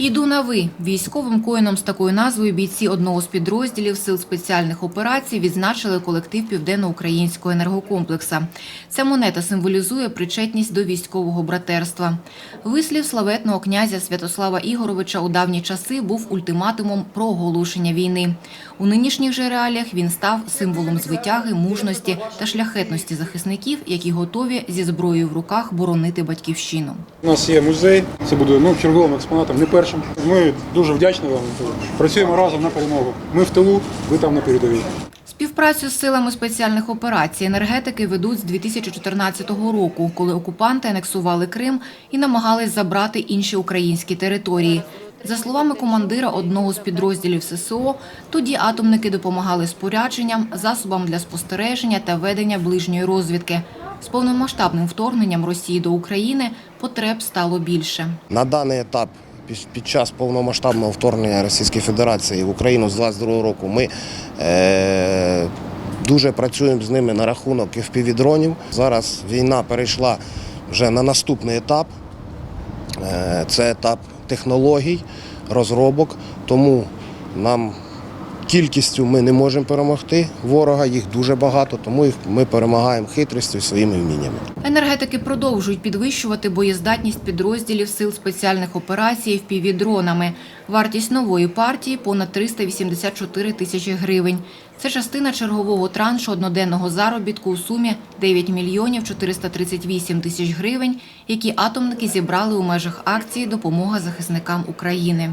Йду на ви. Військовим коїном з такою назвою бійці одного з підрозділів сил спеціальних операцій відзначили колектив південноукраїнського енергокомплекса. Ця монета символізує причетність до військового братерства. Вислів славетного князя Святослава Ігоровича у давні часи був ультиматумом про оголошення війни. У нинішніх же реаліях він став символом звитяги, мужності та шляхетності захисників, які готові зі зброєю в руках боронити батьківщину. У нас є музей, це буде ну, черговим експонатом, не першим. Ми дуже вдячні вам. Працюємо разом на перемогу. Ми в тилу, ви там на передовій. Співпрацю з силами спеціальних операцій енергетики ведуть з 2014 року, коли окупанти анексували Крим і намагались забрати інші українські території. За словами командира одного з підрозділів ССО, тоді атомники допомагали спорядженням, засобам для спостереження та ведення ближньої розвідки. З повномасштабним вторгненням Росії до України потреб стало більше. На даний етап під- час повномасштабного вторгнення Російської Федерації в Україну з 22 року ми е, дуже працюємо з ними на рахунок FPV-дронів. Зараз війна перейшла вже на наступний етап. Е, це етап технологій, розробок. Тому нам кількістю ми не можемо перемогти ворога, їх дуже багато, тому їх ми перемагаємо хитрістю і своїми вміннями. Енергетики продовжують підвищувати боєздатність підрозділів сил спеціальних операцій впівдронами. Вартість нової партії понад 384 тисячі гривень. Це частина чергового траншу одноденного заробітку у сумі 9 мільйонів 438 тисяч гривень, які атомники зібрали у межах акції Допомога захисникам України.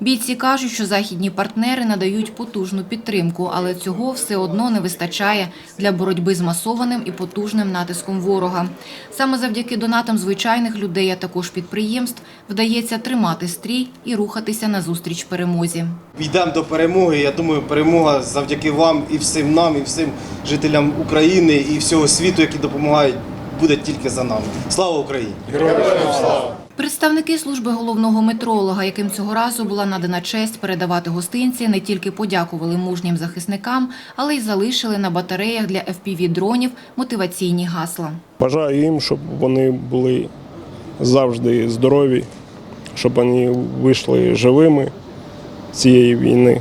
Бійці кажуть, що західні партнери надають потужну підтримку, але цього все одно не вистачає для боротьби з масованим і потужним натиском ворога. Саме завдяки донатам звичайних людей, а також підприємств, вдається тримати стрій і рухатися назустріч перемозі. Йдемо до перемоги. Я думаю, перемога завдяки вам і всім нам, і всім жителям України і всього світу, які допомагають, буде тільки за нами. Слава Україні! Представники служби головного метролога, яким цього разу була надана честь передавати гостинці, не тільки подякували мужнім захисникам, але й залишили на батареях для FPV-дронів мотиваційні гасла. Бажаю їм, щоб вони були завжди здорові, щоб вони вийшли живими з цієї війни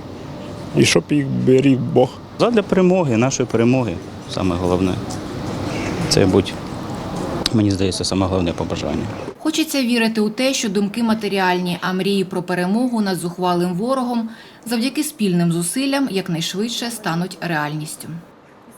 і щоб їх беріг Бог. Задля перемоги, нашої перемоги, саме головне. Це будь, мені здається, саме головне побажання. Хочеться вірити у те, що думки матеріальні, а мрії про перемогу над зухвалим ворогом завдяки спільним зусиллям якнайшвидше стануть реальністю.